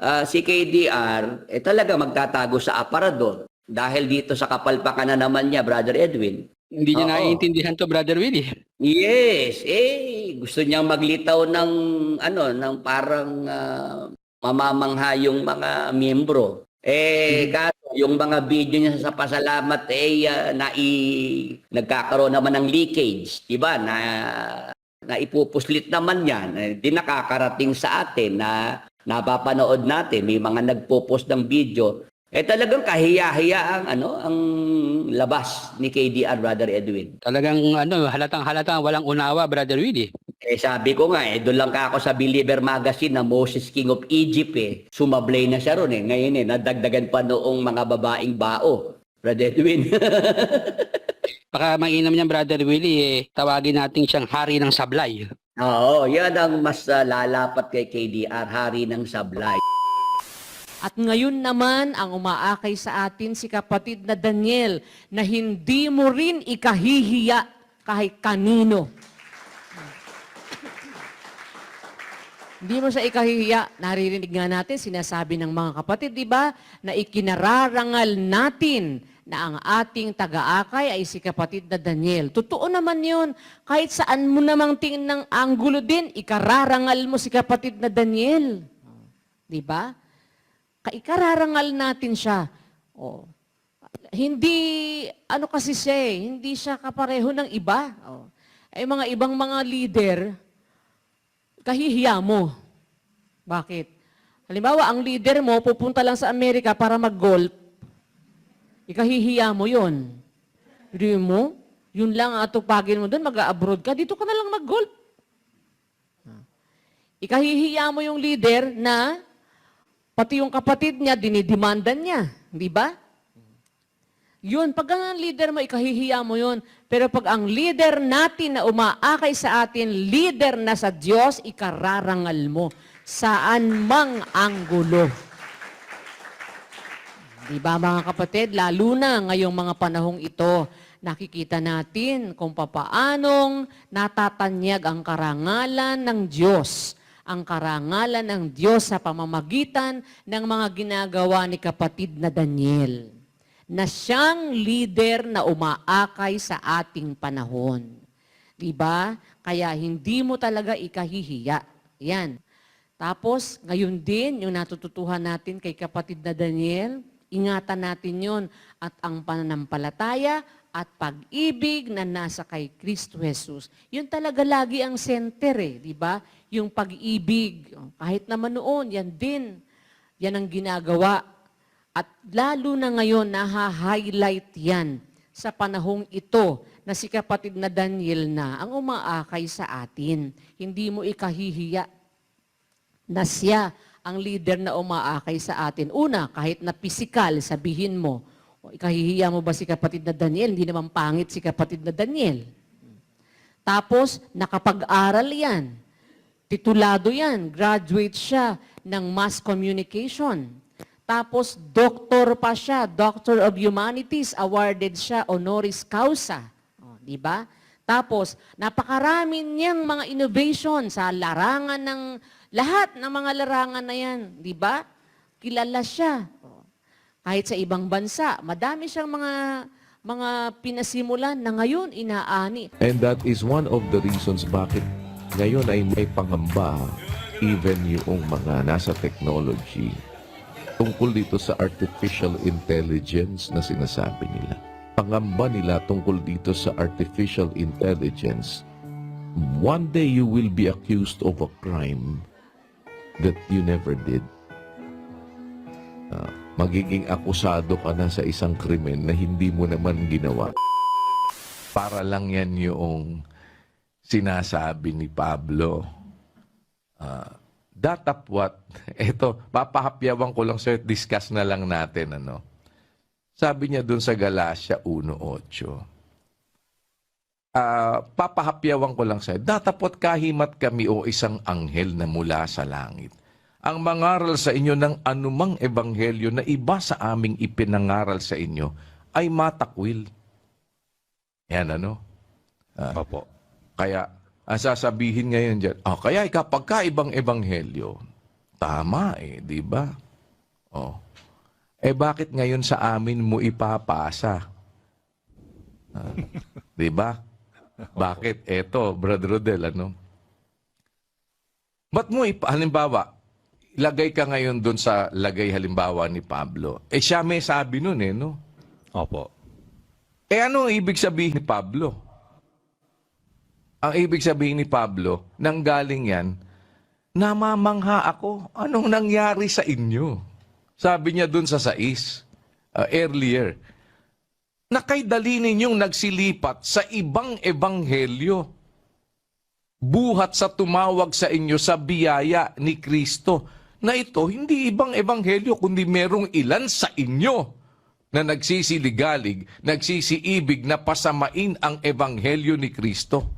ah, si KDR, eh talaga magtatago sa aparador. Dahil dito sa kapalpakan na naman niya, Brother Edwin. Hindi niya Oo. naiintindihan to, Brother Willie. Yes, eh gusto niyang maglitaw ng ano, ng parang ah, mamamangha yung mga miyembro. Eh kaso yung mga video niya sa pasalamat eh ah, nai nagkakaroon naman ng leakage, 'di ba? Na na ipupuslit naman yan. Eh, di nakakarating sa atin na napapanood natin may mga nagpo-post ng video eh talagang kahiya-hiya ang ano ang labas ni KDR Brother Edwin. Talagang ano, halatang halatang walang unawa, Brother Willie. Eh sabi ko nga eh, doon lang ka ako sa Believer Magazine na Moses King of Egypt eh. Sumablay na siya ron eh. Ngayon eh, nadagdagan pa noong mga babaeng bao. Brother Edwin. Baka mainam niyan, Brother Willie, eh, tawagin natin siyang hari ng sablay. Oo, yan ang mas ah, lalapat kay KDR, hari ng sablay. At ngayon naman, ang umaakay sa atin si kapatid na Daniel na hindi mo rin ikahihiya kahit kanino. Hindi mo siya ikahihiya. Naririnig nga natin, sinasabi ng mga kapatid, di ba, na ikinararangal natin na ang ating taga-akay ay si kapatid na Daniel. Totoo naman yun. Kahit saan mo namang tingin ng anggulo din, ikararangal mo si kapatid na Daniel. Di ba? Kaikararangal natin siya. Oh. Hindi, ano kasi siya eh, hindi siya kapareho ng iba. Oh. Ay mga ibang mga leader, kahihiya mo. Bakit? Halimbawa, ang leader mo pupunta lang sa Amerika para mag-golf. Ikahihiya mo yon. Hindi mo? Yun lang ang atupagin mo doon, mag-abroad ka, dito ka na lang mag-golf. Ikahihiya mo yung leader na pati yung kapatid niya, dinidemandan niya. Di ba? Yun, pag ang leader mo, ikahihiya mo yun. Pero pag ang leader natin na umaakay sa atin, leader na sa Diyos, ikararangal mo. Saan mang anggulo. Di ba mga kapatid, lalo na ngayong mga panahong ito, nakikita natin kung papaanong natatanyag ang karangalan ng Diyos. Ang karangalan ng Diyos sa pamamagitan ng mga ginagawa ni kapatid na Daniel na siyang leader na umaakay sa ating panahon. Di ba? Kaya hindi mo talaga ikahihiya. Yan. Tapos, ngayon din, yung natututuhan natin kay kapatid na Daniel, ingatan natin yon at ang pananampalataya at pag-ibig na nasa kay Kristo Jesus. Yun talaga lagi ang center eh, di ba? Yung pag-ibig. Kahit naman noon, yan din. Yan ang ginagawa at lalo na ngayon, naha-highlight yan sa panahong ito na si kapatid na Daniel na ang umaakay sa atin. Hindi mo ikahihiya na siya ang leader na umaakay sa atin. Una, kahit na pisikal, sabihin mo, ikahihiya mo ba si kapatid na Daniel? Hindi naman pangit si kapatid na Daniel. Tapos, nakapag-aral yan. Titulado yan. Graduate siya ng mass communication. Tapos, doctor pa siya, Doctor of Humanities, awarded siya honoris causa. O, di ba? Tapos, napakarami niyang mga innovation sa larangan ng, lahat ng mga larangan na yan. Di ba? Kilala siya. O, kahit sa ibang bansa, madami siyang mga mga pinasimulan na ngayon inaani. And that is one of the reasons bakit ngayon ay may pangamba even yung mga nasa technology tungkol dito sa artificial intelligence na sinasabi nila. Pangamba nila tungkol dito sa artificial intelligence. One day you will be accused of a crime that you never did. Ah, magiging akusado ka na sa isang krimen na hindi mo naman ginawa. Para lang yan yung sinasabi ni Pablo. Ah, datapwat, eto, papahapyawan ko lang sa'yo, discuss na lang natin, ano. Sabi niya dun sa Galatia 1.8, ah, papahapyawan ko lang sa'yo, datapwat kahimat kami o isang anghel na mula sa langit. Ang mangaral sa inyo ng anumang ebanghelyo na iba sa aming ipinangaral sa inyo ay matakwil. Yan ano? Opo. Kaya, ang sasabihin ngayon dyan, ah, kaya kapag ka ibang ebanghelyo, Tama eh, di ba? Oh. Eh bakit ngayon sa amin mo ipapasa? Ah, di ba? Bakit? Eto, Brother Rodel, ano? Ba't mo ipa, halimbawa, lagay ka ngayon doon sa lagay halimbawa ni Pablo. Eh siya may sabi nun eh, no? Opo. Eh ano ibig sabihin ni Pablo? Ang ibig sabihin ni Pablo, nang galing yan, namamangha ako. Anong nangyari sa inyo? Sabi niya dun sa sais, uh, earlier, na kay dali ninyong nagsilipat sa ibang ebanghelyo. Buhat sa tumawag sa inyo sa biyaya ni Kristo na ito hindi ibang ebanghelyo kundi merong ilan sa inyo na nagsisiligalig, nagsisiibig na pasamain ang ebanghelyo ni Kristo.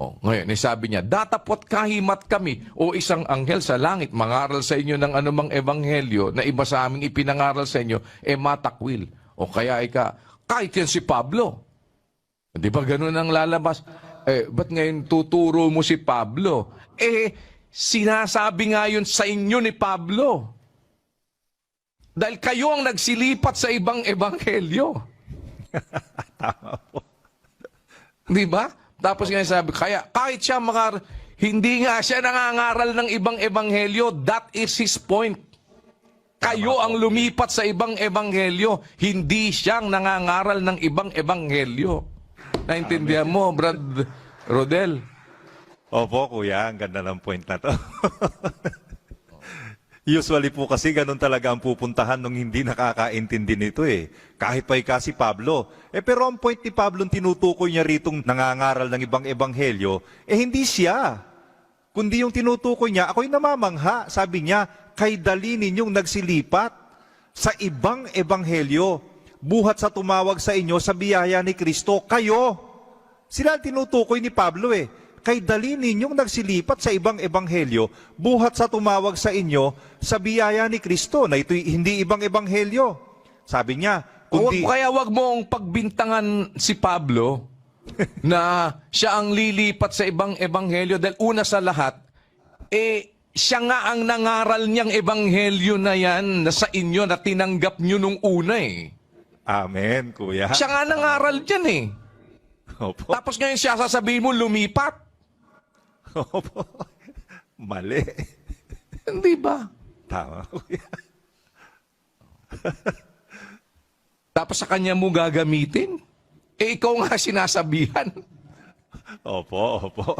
Oh, ngayon, eh, sabi niya, datapot kahimat kami o isang anghel sa langit mangaral sa inyo ng anumang ebanghelyo na iba sa amin ipinangaral sa inyo, eh matakwil. O kaya ika, kahit yan si Pablo. Di ba ganun ang lalabas? Eh, ba't ngayon tuturo mo si Pablo? Eh, sinasabi nga yun sa inyo ni Pablo. Dahil kayo ang nagsilipat sa ibang ebanghelyo. Di ba? Tapos nga sabi, kaya kahit siya makar... Hindi nga siya nangangaral ng ibang ebanghelyo. That is his point. Kayo ang lumipat sa ibang ebanghelyo. Hindi siyang nangangaral ng ibang ebanghelyo. Naintindihan mo, Brad Rodel? Opo, kuya. Ang ganda ng point na to. Usually po kasi ganun talaga ang pupuntahan nung hindi nakakaintindi nito eh. Kahit pa ika si Pablo. Eh pero ang point ni Pablo tinutukoy niya ritong nangangaral ng ibang ebanghelyo, eh hindi siya. Kundi yung tinutukoy niya, ako'y namamangha. Sabi niya, kay dali ninyong nagsilipat sa ibang ebanghelyo. Buhat sa tumawag sa inyo sa biyaya ni Kristo, kayo. Sila ang tinutukoy ni Pablo eh. Kay dali ninyong nagsilipat sa ibang ebanghelyo, buhat sa tumawag sa inyo sa biyaya ni Kristo, na ito'y hindi ibang ebanghelyo. Sabi niya, kundi... Huwag- kaya wag mong pagbintangan si Pablo na siya ang lilipat sa ibang ebanghelyo dahil una sa lahat, eh, siya nga ang nangaral niyang ebanghelyo na yan na sa inyo na tinanggap niyo nung una eh. Amen, kuya. Siya nga nangaral dyan eh. Opo. Tapos ngayon siya sasabihin mo lumipat. Opo. Mali. Hindi ba? Tama. Tapos sa kanya mo gagamitin. Eh, ikaw nga sinasabihan. Opo, opo.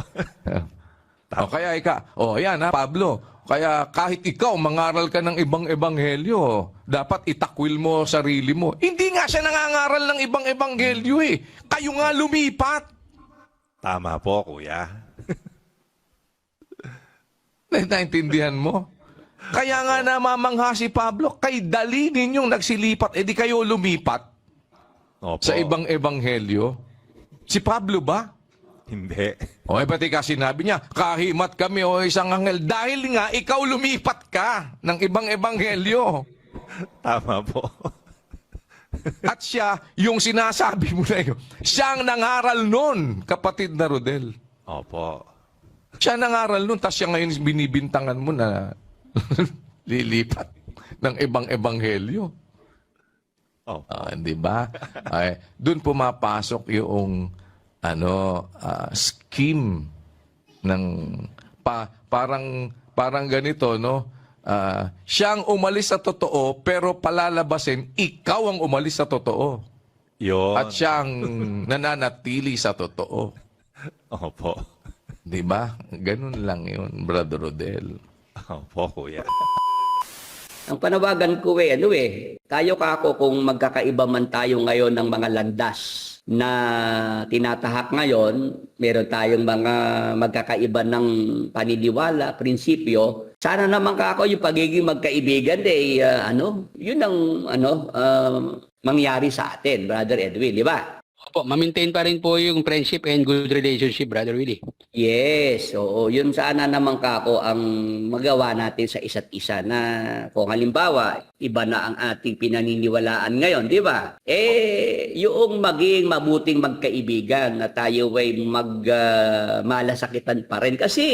O kaya ika, o yan ha, Pablo, kaya kahit ikaw mangaral ka ng ibang ebanghelyo, dapat itakwil mo sarili mo. Hindi nga siya nangangaral ng ibang ebanghelyo eh. Kayo nga lumipat. Tama po, kuya. Naintindihan mo? Kaya nga namamangha si Pablo, kay dali ninyong nagsilipat, edi kayo lumipat Opo. sa ibang ebanghelyo. Si Pablo ba? Hindi. O eh, pati ka sinabi niya, kahimat kami o isang anghel. Dahil nga, ikaw lumipat ka ng ibang ebanghelyo. Tama po. At siya, yung sinasabi mo na yun, siya ang nangaral nun, kapatid na Rodel. Opo. Siya nangaral nun, tapos siya ngayon binibintangan mo na lilipat ng ibang ebanghelyo. Opo. Ah, di ba? Ay, doon pumapasok yung ano ah, scheme ng pa, parang parang ganito no Ah, siyang umalis sa totoo pero palalabasin ikaw ang umalis sa totoo Yun. at siyang nananatili sa totoo Opo. Di ba ganun lang yun brother Rodel Opo, kuya. Ang panawagan ko eh, ano eh, tayo ka ako kung magkakaiba man tayo ngayon ng mga landas na tinatahak ngayon, meron tayong mga magkakaiba ng paniniwala, prinsipyo. Sana naman ka ako yung pagiging magkaibigan eh, ah, ano, yun ang ano, ah, mangyari sa atin, Brother Edwin, di ba? Opo, ma-maintain pa rin po yung friendship and good relationship, Brother Willie. Yes, oo. Yun sana naman kako ang magawa natin sa isa't isa na kung halimbawa, iba na ang ating pinaniniwalaan ngayon, di ba? Eh, yung maging mabuting magkaibigan na tayo ay magmalasakitan pa rin. Kasi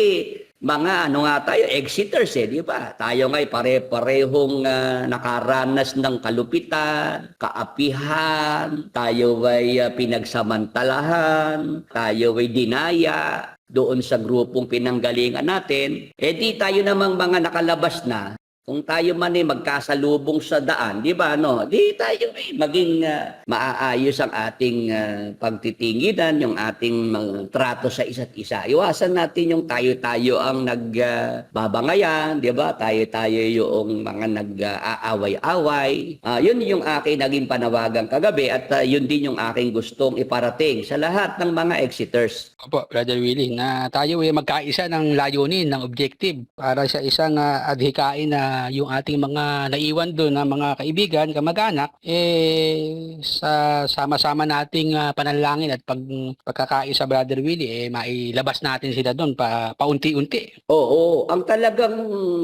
mga ano nga tayo, exiters eh, di ba? Tayo nga'y pare-parehong ah, nakaranas ng kalupitan, kaapihan, tayo ay ah, pinagsamantalahan, tayo ay dinaya doon sa grupong pinanggalingan natin. Eh di tayo namang mga nakalabas na, kung tayo man ay magkasalubong sa daan, di ba, no? Di tayo ay maging ah, maaayos ang ating ah, pagtitinginan, yung ating mga trato sa isa't isa. Iwasan natin yung tayo-tayo ang nagbabangayan, di ba? Tayo-tayo yung mga nag-aaway-away. Ah, yun yung aking naging panawagan kagabi at ah, yun din yung aking gustong iparating sa lahat ng mga exiters. Opo, Brother Willie, na tayo ay magkaisa ng layunin, ng objective para sa isang ah, adhikain na yung ating mga naiwan doon na mga kaibigan, kamag-anak, eh sa sama-sama nating ah, panalangin at pag, pagkakaisa Brother Willie, eh mailabas natin sila doon pa, paunti-unti. Oo, ang talagang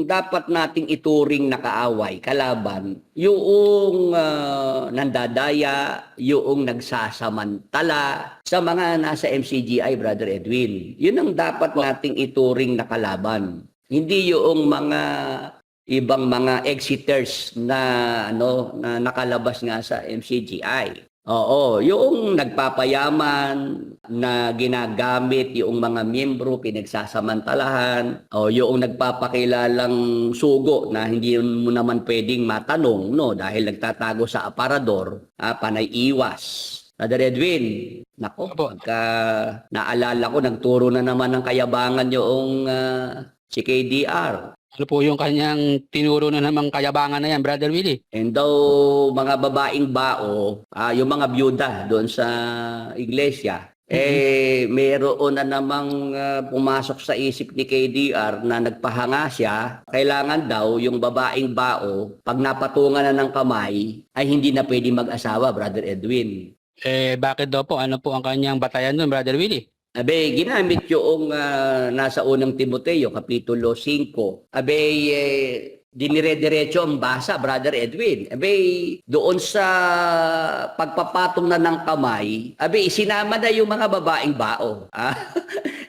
dapat nating ituring na kaaway, kalaban, yung ah, nandadaya, yung nagsasamantala sa mga nasa MCGI, Brother Edwin. Yun ang dapat nating ituring na kalaban. Hindi yung mga ibang mga exiters na ano na nakalabas nga sa MCGI. Oo, yung nagpapayaman na ginagamit yung mga miyembro pinagsasamantalahan o yung nagpapakilalang sugo na hindi mo naman pwedeng matanong no dahil nagtatago sa aparador, ah, panay iwas. Brother Edwin, nako, pagka naalala ko, nagturo na naman ng kayabangan yung ah, si KDR. Ano po yung kanyang tinuro na namang kayabangan na yan, Brother Willie? And daw mga babaeng bao, ah, yung mga byuda doon sa iglesia, eh meron na namang ah, pumasok sa isip ni KDR na nagpahanga siya, kailangan daw yung babaeng bao, pag napatungan na ng kamay, ay hindi na pwede mag-asawa, Brother Edwin. Eh, bakit daw po? Ano po ang kanyang batayan doon, Brother Willie? Abe, ginamit yung ah, nasa unang Timoteo, Kapitulo 5. Abe, eh, dinire-diretso ang basa, Brother Edwin. Abe, doon sa pagpapatong na ng kamay, abe, sinama na yung mga babaeng bao. Ah,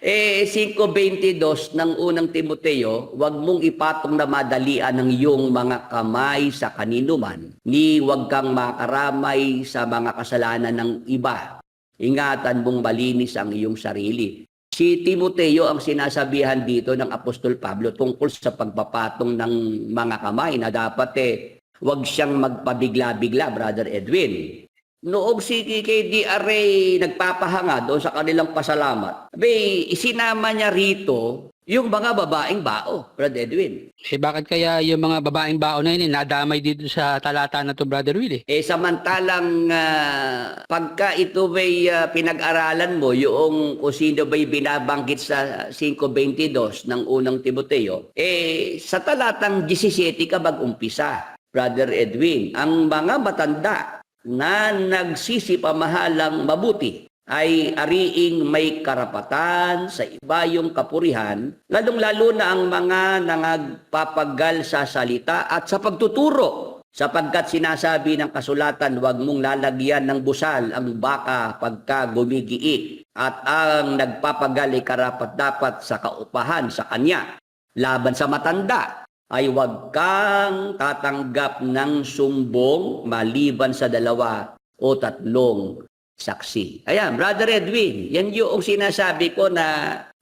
eh, 5.22 ng unang Timoteo, huwag mong ipatong na madalian ng iyong mga kamay sa kanino man, ni huwag kang makaramay sa mga kasalanan ng iba. Ingatan mong malinis ang iyong sarili. Si Timoteo ang sinasabihan dito ng Apostol Pablo tungkol sa pagpapatong ng mga kamay na dapat eh, huwag siyang magpabigla-bigla, Brother Edwin. Noong si KDR ay nagpapahanga doon sa kanilang pasalamat, abay, isinama niya rito yung mga babaeng bao, Brother Edwin. Eh, bakit kaya yung mga babaeng baon na yun, eh, nadamay dito sa talata na to, Brother Willie? Eh samantalang ah, pagka ito ba'y ah, pinag-aralan mo, yung kung sino ba'y binabanggit sa 5.22 ng unang Timoteo, eh sa talatang 17 ka mag-umpisa, Brother Edwin, ang mga matanda na nagsisipamahalang mabuti ay ariing may karapatan sa ibayong kapurihan, lalong-lalo na ang mga nangagpapagal sa salita at sa pagtuturo. Sapagkat sinasabi ng kasulatan, huwag mong lalagyan ng busal ang baka pagka gumigiit at ang nagpapagal ay karapat-dapat sa kaupahan sa kanya. Laban sa matanda ay huwag kang tatanggap ng sumbong maliban sa dalawa o tatlong saksi. Ayan, Brother Edwin, yan yung sinasabi ko na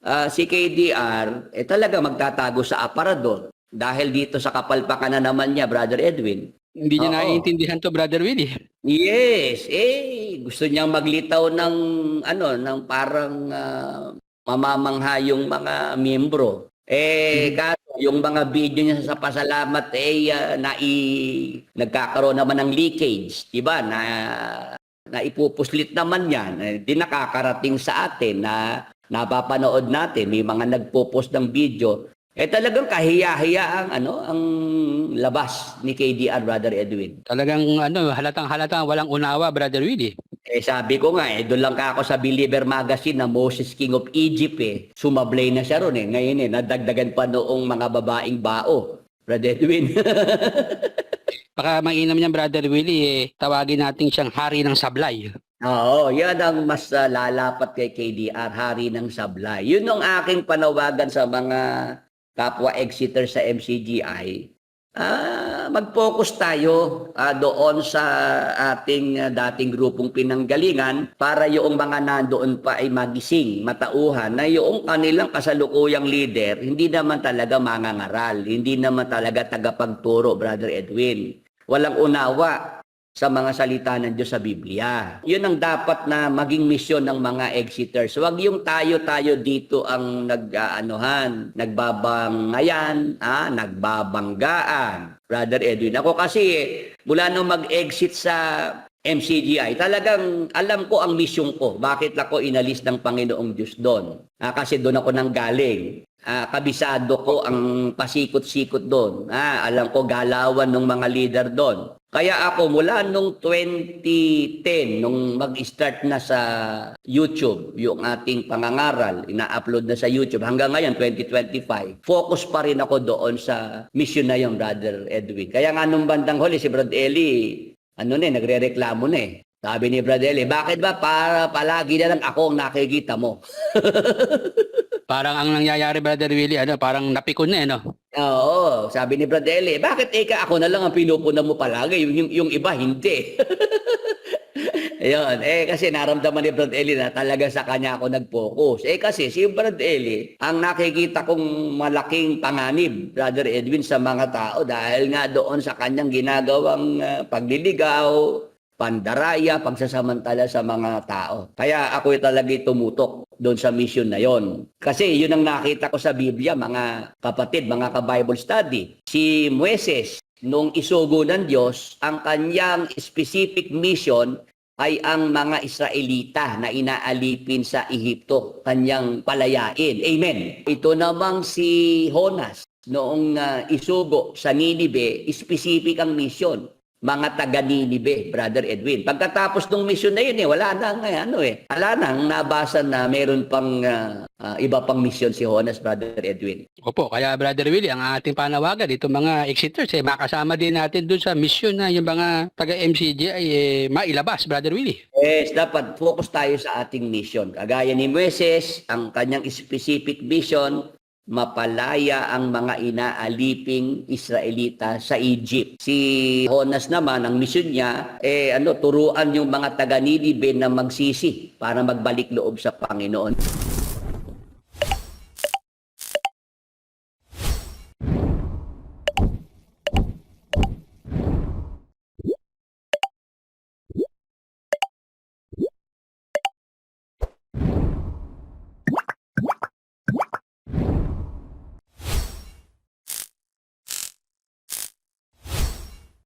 ah, si KDR eh talaga magtatago sa aparador dahil dito sa kapalpakan na naman niya, Brother Edwin. Hindi niya Oo. naiintindihan to, Brother Willie. Yes, eh gusto niyang maglitaw ng ano, ng parang ah, mamamangha yung mga miyembro. Eh kaso yung mga video niya sa pasalamat eh ah, nai nagkakaroon naman ng leakage, 'di ba? Na na ipupuslit naman yan. Eh, di nakakarating sa atin na napapanood natin, may mga nagpo-post ng video. Eh talagang kahiya-hiya ang ano ang labas ni KDR Brother Edwin. Talagang ano, halatang halatang walang unawa, Brother Willie. Eh sabi ko nga eh doon lang ka ako sa Believer magazine na Moses King of Egypt eh. Sumablay na siya ron eh. Ngayon eh nadagdagan pa noong mga babaeng bao. Brother Edwin. Baka mainam niyan, Brother Willie, eh, tawagin natin siyang hari ng sablay. Oo, yan ang mas ah, lalapat kay KDR, hari ng sablay. Yun ang aking panawagan sa mga kapwa exeter sa MCGI. Ah, mag-focus tayo ah, doon sa ating ah, dating grupong pinanggalingan para yung mga nandoon pa ay magising, matauhan na yung kanilang kasalukuyang leader hindi naman talaga mangangaral, hindi naman talaga tagapagturo, Brother Edwin. Walang unawa sa mga salita ng Diyos sa Biblia. Yun ang dapat na maging misyon ng mga exiters. Huwag yung tayo-tayo dito ang nag-aanohan, nagbabangayan, ah, nagbabanggaan. Brother Edwin, ako kasi mula nung mag-exit sa MCGI, talagang alam ko ang misyon ko. Bakit ako inalis ng Panginoong Diyos doon? Ah, kasi doon ako nang galing. Ah, kabisado ko ang pasikot-sikot doon. Ah, alam ko galawan ng mga leader doon. Kaya ako mula nung 2010, nung mag-start na sa YouTube, yung ating pangangaral, ina-upload na sa YouTube, hanggang ngayon, 2025, focus pa rin ako doon sa mission na yung Brother Edwin. Kaya nga nung bandang huli, si Brother Eli, ano na eh, nagre-reklamo na eh. Sabi ni Brother Eli, bakit ba para palagi na lang ako ang nakikita mo? Parang ang nangyayari, Brother Willie, ano, parang napikon na, eh, no? Oo, sabi ni Brad Eli, bakit ika ako na lang ang pinupunan mo palagi, yung, yung, yung iba hindi. Ayun, eh kasi naramdaman ni Brad Eli na talaga sa kanya ako nag-focus. Eh kasi si Brad Eli, ang nakikita kong malaking panganib, Brother Edwin, sa mga tao dahil nga doon sa kanyang ginagawang ah, pagliligaw, pandaraya, pagsasamantala sa mga tao. Kaya ako talaga tumutok doon sa mission na yon. Kasi yun ang nakita ko sa Biblia, mga kapatid, mga ka-Bible study. Si Moises, nung isugo ng Diyos, ang kanyang specific mission ay ang mga Israelita na inaalipin sa Ehipto, kanyang palayain. Amen. Ito namang si Honas, noong ah, isugo sa Ninibe, specific ang mission mga taga Ninibe, Brother Edwin. Pagkatapos ng mission na yun, eh, wala na nga, ano eh. Wala nang nabasa na meron pang ah, ah, iba pang mission si Honas, Brother Edwin. Opo, kaya Brother Willie, ang ating panawagan, dito mga exiters, eh, makasama din natin dun sa mission na yung mga taga-MCG ay eh, mailabas, Brother Willie. Yes, dapat focus tayo sa ating mission. Kagaya ni Moises, ang kanyang specific mission, mapalaya ang mga inaaliping Israelita sa Egypt. Si Honas naman, ang mission niya, eh ano, turuan yung mga taga Ninibe na magsisi para magbalik loob sa Panginoon.